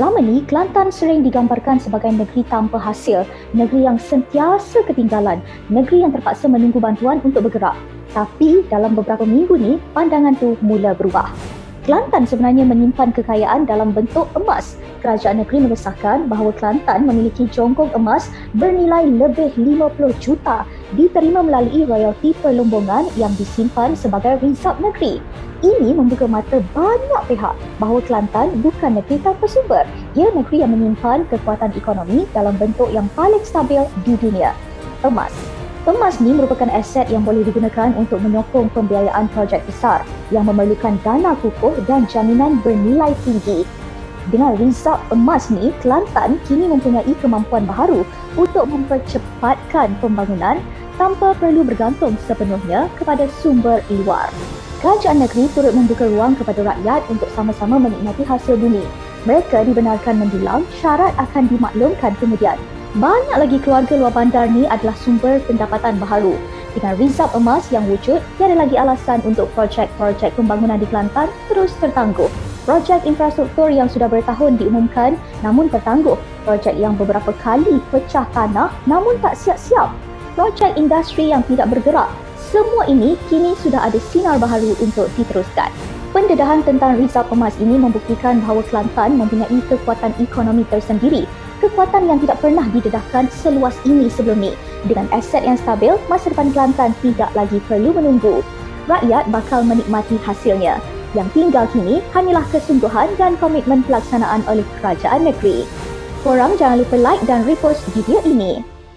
Selama ni, Kelantan sering digambarkan sebagai negeri tanpa hasil, negeri yang sentiasa ketinggalan, negeri yang terpaksa menunggu bantuan untuk bergerak. Tapi dalam beberapa minggu ni, pandangan tu mula berubah. Kelantan sebenarnya menyimpan kekayaan dalam bentuk emas. Kerajaan negeri mengesahkan bahawa Kelantan memiliki jonggong emas bernilai lebih 50 juta diterima melalui royalti perlombongan yang disimpan sebagai rizab negeri. Ini membuka mata banyak pihak bahawa Kelantan bukan negeri tanpa sumber. Ia negeri yang menyimpan kekuatan ekonomi dalam bentuk yang paling stabil di dunia. Emas. Emas ni merupakan aset yang boleh digunakan untuk menyokong pembiayaan projek besar yang memerlukan dana kukuh dan jaminan bernilai tinggi. Dengan rizab emas ni, Kelantan kini mempunyai kemampuan baharu untuk mempercepatkan pembangunan tanpa perlu bergantung sepenuhnya kepada sumber luar. Kerajaan negeri turut membuka ruang kepada rakyat untuk sama-sama menikmati hasil bumi. Mereka dibenarkan mendulang syarat akan dimaklumkan kemudian. Banyak lagi keluarga luar bandar ni adalah sumber pendapatan baharu. Dengan rizab emas yang wujud, tiada lagi alasan untuk projek-projek pembangunan di Kelantan terus tertangguh. Projek infrastruktur yang sudah bertahun diumumkan namun tertangguh. Projek yang beberapa kali pecah tanah namun tak siap-siap. Projek industri yang tidak bergerak. Semua ini kini sudah ada sinar baharu untuk diteruskan. Pendedahan tentang rizab emas ini membuktikan bahawa Kelantan mempunyai kekuatan ekonomi tersendiri kekuatan yang tidak pernah didedahkan seluas ini sebelum ni. Dengan aset yang stabil, masa depan Kelantan tidak lagi perlu menunggu. Rakyat bakal menikmati hasilnya. Yang tinggal kini hanyalah kesungguhan dan komitmen pelaksanaan oleh kerajaan negeri. Korang jangan lupa like dan repost video ini.